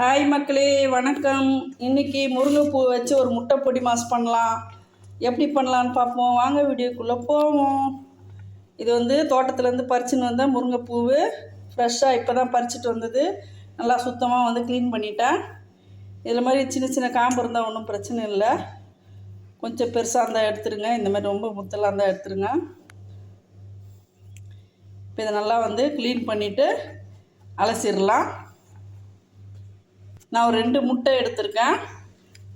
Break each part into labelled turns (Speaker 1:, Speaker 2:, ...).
Speaker 1: Hi மக்களே வணக்கம். இன்னைக்கு முருங்கைப்பூ வச்சு ஒரு முட்டை பொடி மாஸ் பண்ணலாம். எப்படி பண்ணலான்னு பார்ப்போம். வாங்க வீடியோக்குள்ளே போவோம். இது வந்து தோட்டத்துலேருந்து பறிச்சுன்னு வந்த முருங்கைப்பூவு. ஃப்ரெஷ்ஷாக இப்போ தான் பறிச்சுட்டு வந்தது. நல்லா சுத்தமாக வந்து க்ளீன் பண்ணிட்டேன். இதில் மாதிரி சின்ன சின்ன காம்பு இருந்தால் ஒன்றும் பிரச்சனை இல்லை. கொஞ்சம் பெருசாக இருந்தால் எடுத்துருங்க. இந்த மாதிரி ரொம்ப முத்தலாக இருந்தால் எடுத்துருங்க. இப்போ இதை நல்லா வந்து க்ளீன் பண்ணிவிட்டு அலசிடலாம். நான் ஒரு ரெண்டு முட்டை எடுத்திருக்கேன்.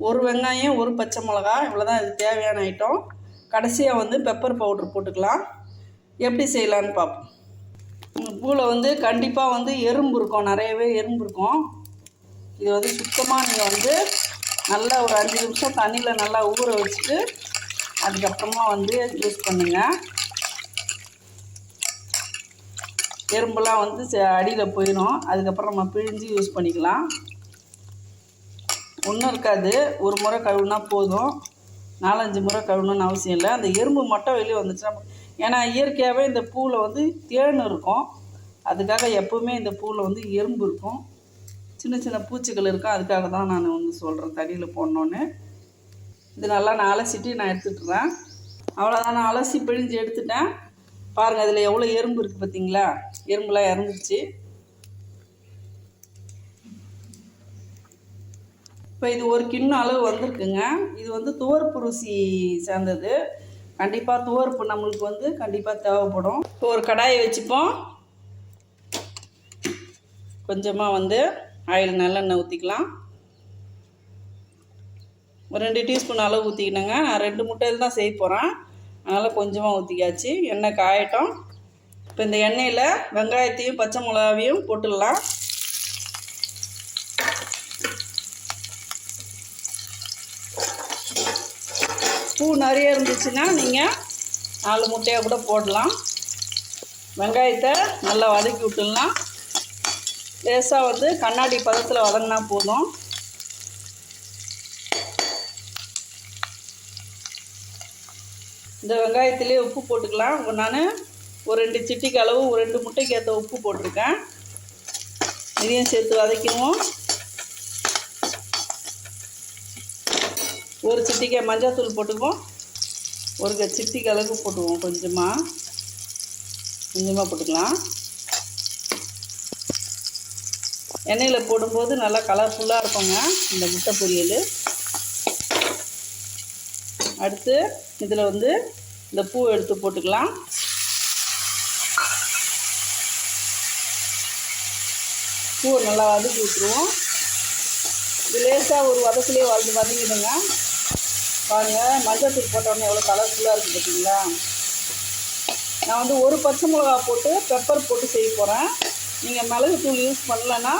Speaker 1: ஒரு வெங்காயம் ஒரு பச்சை மிளகா இவ்வளோ தான் இது தேவையான ஐட்டம் கடைசியாக வந்து பெப்பர் பவுட்ரு போட்டுக்கலாம். எப்படி செய்யலான்னு பார்ப்போம். உங்கள் பூவில் வந்து கண்டிப்பாக வந்து எறும்பு இருக்கும். நிறையவே எறும்பு இருக்கும். இது வந்து சுத்தமாக நீங்கள் வந்து நல்லா ஒரு அஞ்சு நிமிஷம் தண்ணியில் நல்லா ஊற வச்சுட்டு அதுக்கப்புறமா வந்து யூஸ் பண்ணுங்கள் எறும்புலாம் வந்து அடியில் போயிடும். அதுக்கப்புறம் நம்ம பிழிஞ்சு யூஸ் பண்ணிக்கலாம். ஒன்றும் இருக்காது. ஒரு முறை கழுவுனா போதும். நாலஞ்சு முறை கழுவணும்னு அவசியம் இல்லை. அந்த எறும்பு மட்டும் வெளியே வந்துச்சுன்னா ஏன்னா இயற்கையாகவே இந்த பூவில் வந்து தேன் இருக்கும். அதுக்காக எப்போவுமே இந்த பூவில் வந்து எறும்பு இருக்கும். சின்ன சின்ன பூச்சிகள் இருக்கும். அதுக்காக தான் நான் வந்து சொல்கிறேன் தண்ணியில் போடணுன்னு இது நல்லா நான் அலசிட்டு நான் எடுத்துட்டுறேன் அவ்வளோதான் நான் அலசி பிழிஞ்சு எடுத்துட்டேன். பாருங்கள் அதில் எவ்வளோ எறும்பு இருக்குது பார்த்தீங்களா எறும்புலாம் இறந்துருச்சு. இப்போ இது ஒரு கிண்ணம் அளவு வந்திருக்குங்க. இது வந்து துவர்ப்பு ருசி சேர்ந்தது. கண்டிப்பாக துவர்ப்பு நம்மளுக்கு வந்து கண்டிப்பாக தேவைப்படும். இப்போ ஒரு கடாயை வச்சுப்போம். கொஞ்சமாக வந்து ஆயில் நல்லெண்ணெய் ஊற்றிக்கலாம் ஒரு ரெண்டு டீஸ்பூன் அளவு ஊற்றிக்கணுங்க நான் ரெண்டு முட்டையில் தான் செய்ய போகிறேன் அதனால் கொஞ்சமாக ஊற்றிக்காச்சு எண்ணெய் காயட்டும். இப்போ இந்த எண்ணெயில் வெங்காயத்தையும் பச்சை மிளகாவையும் போட்டுடலாம். பூ நிறைய இருந்துச்சுன்னா நீங்கள் நாலு முட்டையாக கூட போடலாம். வெங்காயத்தை நல்லா வதக்கி விட்டுடலாம். லேசாக வந்து கண்ணாடி பதத்தில் வதங்கினா போதும். இந்த வெங்காயத்திலே உப்பு போட்டுக்கலாம். நான் ஒரு ரெண்டு சிட்டிக்கு அளவு ஒரு ரெண்டு முட்டைக்கு ஏற்ற உப்பு போட்டிருக்கேன். இதையும் சேர்த்து வதக்கிடுவோம். ஒரு சிட்டிக்காய் மஞ்சாத்தூள் போட்டுக்குவோம். ஒரு க சிட்டிக்கு அளவுக்கு போட்டுக்குவோம் கொஞ்சமாக கொஞ்சமாக போட்டுக்கலாம். எண்ணெயில் போடும்போது நல்லா கலர்ஃபுல்லாக இருக்குங்க இந்த முட்டை பொரியல். அடுத்து இதில் வந்து இந்த பூ எடுத்து போட்டுக்கலாம். பூவை நல்லா வதக்கி விட்டுருவோம். இது லேசாக ஒரு வதக்குலேயே வளர்ந்து வதங்கிடுங்க. பாருங்கள் மஞ்சள் தூள் எவ்வளோ கலர்ஃபுல்லாக இருக்குது பார்த்தீங்களா நான் வந்து ஒரு பச்சை மிளகா போட்டு பெப்பர் போட்டு செய்ய போகிறேன் நீங்கள் மிளகு தூள் யூஸ் பண்ணலன்னா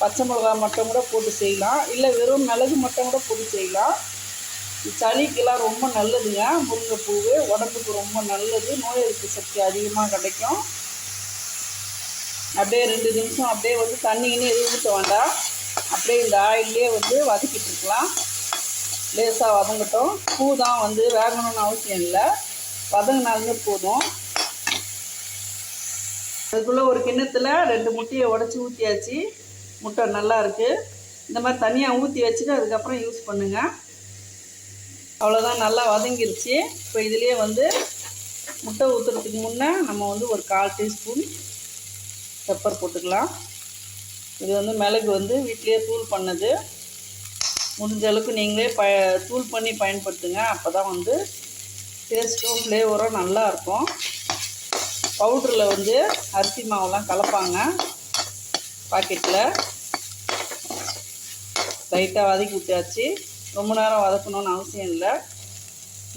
Speaker 1: பச்சை மிளகா மட்டும் கூட போட்டு செய்யலாம். இல்லை வெறும் மிளகு மட்டும் கூட போட்டு செய்யலாம். சளிக்கெல்லாம் ரொம்ப நல்லதுங்க. முருங்கைப்பூ உடம்புக்கு ரொம்ப நல்லது. நோய் எதிர்ப்பு சக்தி அதிகமாக கிடைக்கும். அப்படியே ரெண்டு நிமிஷம் அப்படியே வந்து தண்ணின்னு எதுவும் ஊற்ற வேண்டாம். அப்படியே இந்த ஆயிலே வந்து வதக்கிட்டு இருக்கலாம். லேசாக வதங்கட்டும் பூ தான் வந்து வேகணும்னு அவசியம் இல்லை. வதங்கினாலுமே போதும். அதுக்குள்ளே ஒரு கிண்ணத்தில் ரெண்டு முட்டையை உடச்சி ஊற்றியாச்சு முட்டை நல்லா இருக்குது இந்த மாதிரி தனியாக ஊற்றி வச்சுட்டு அதுக்கப்புறம் யூஸ் பண்ணுங்கள் அவ்வளோதான் நல்லா வதங்கிருச்சு. இப்போ இதுலேயே வந்து முட்டை ஊற்றுறதுக்கு முன்னே நம்ம வந்து ஒரு கால் டீஸ்பூன் பெப்பர் போட்டுக்கலாம். இது வந்து மிளகு வந்து வீட்லேயே தூள் பண்ணது. முடிஞ்ச அளவுக்கு நீங்களே ப தூள் பண்ணி பயன்படுத்துங்க. அப்போ தான் வந்து டேஸ்ட்டும் ஃப்ளேவரும் நல்லாயிருக்கும் பவுட்ரில் வந்து அரிசி மாவுலாம் கலப்பாங்க. பாக்கெட்டில் லைட்டாக வதக்கி விட்டாச்சு. ரொம்ப நேரம் வதக்கணும்னு அவசியம் இல்லை.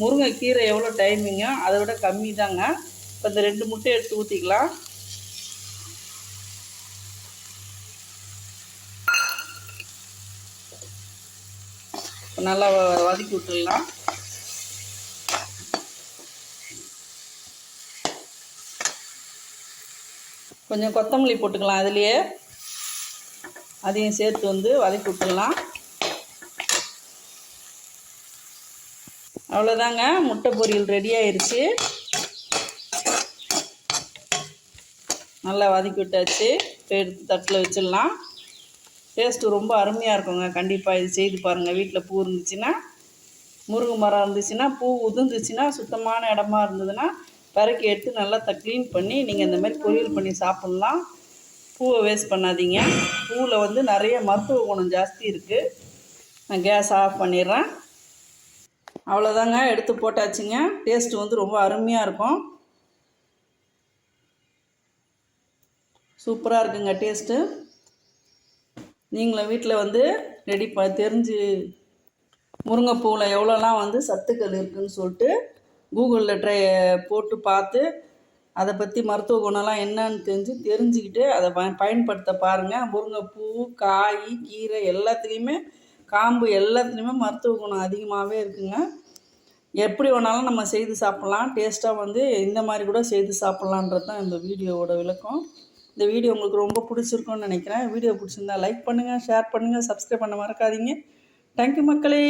Speaker 1: முருங்கைக்கீரை எவ்வளோ டைமிங்கோ அதை விட கம்மி தாங்க இப்போ இந்த ரெண்டு முட்டை எடுத்து ஊற்றிக்கலாம் நல்லா வதக்கி விட்டுடலாம். கொஞ்சம் கொத்தமல்லி போட்டுக்கலாம் அதுலேயே. அதையும் சேர்த்து வந்து வதக்கி விட்டுடலாம். அவ்வளோதாங்க. முட்டை பொரியல் ரெடி ஆயிடுச்சு நல்லா வதக்கி விட்டாச்சு. இப்போ எடுத்து தட்டில் வச்சிடலாம். டேஸ்ட்டு ரொம்ப அருமையாக இருக்குங்க. கண்டிப்பாக இது செய்து பாருங்கள் வீட்டில் பூ இருந்துச்சுன்னா முருங்கை மரம் இருந்துச்சுன்னா பூ உதிர்ந்துச்சுன்னா சுத்தமான இடமா இருந்ததுன்னா பறக்கி எடுத்து நல்லா த க்ளீன் பண்ணி நீங்கள் இந்த மாதிரி பொரியல் பண்ணி சாப்பிட்லாம். பூவை வேஸ்ட் பண்ணாதீங்க. பூவில் வந்து நிறைய மருத்துவ குணம் ஜாஸ்தி இருக்குது நான் கேஸ் ஆஃப் பண்ணிடுறேன். அவ்வளோதாங்க எடுத்து போட்டாச்சுங்க. டேஸ்ட்டு வந்து ரொம்ப அருமையாக இருக்கும். சூப்பராக இருக்குங்க டேஸ்ட்டு. நீங்களும் வீட்டில் வந்து ரெடி ப தெரிஞ்சு முருங்கைப்பூவில் எவ்வளோலாம் வந்து சத்துக்கள் இருக்குதுன்னு சொல்லிட்டு கூகுளில் ட்ரை போட்டு பார்த்து அதை பற்றி மருத்துவ குணம்லாம் என்னன்னு தெரிஞ்சு தெரிஞ்சுக்கிட்டு அதை ப பயன்படுத்த பாருங்கள் முருங்கைப்பூ காய் கீரை எல்லாத்துலேயுமே காம்பு எல்லாத்துலேயுமே மருத்துவ குணம் அதிகமாகவே இருக்குங்க. எப்படி வேணாலும் நம்ம செய்து சாப்பிட்லாம். டேஸ்ட்டாக வந்து இந்த மாதிரி கூட செய்து சாப்பிட்லான்றது தான் இந்த வீடியோவோட விளக்கம். இந்த வீடியோ உங்களுக்கு ரொம்ப பிடிச்சிருக்கும்னு நினைக்கிறேன். வீடியோ பிடிச்சிருந்தா லைக் பண்ணுங்கள் ஷேர் பண்ணுங்கள் சப்ஸ்கிரைப் பண்ண மறக்காதீங்க. தேங்க்யூ மக்களே.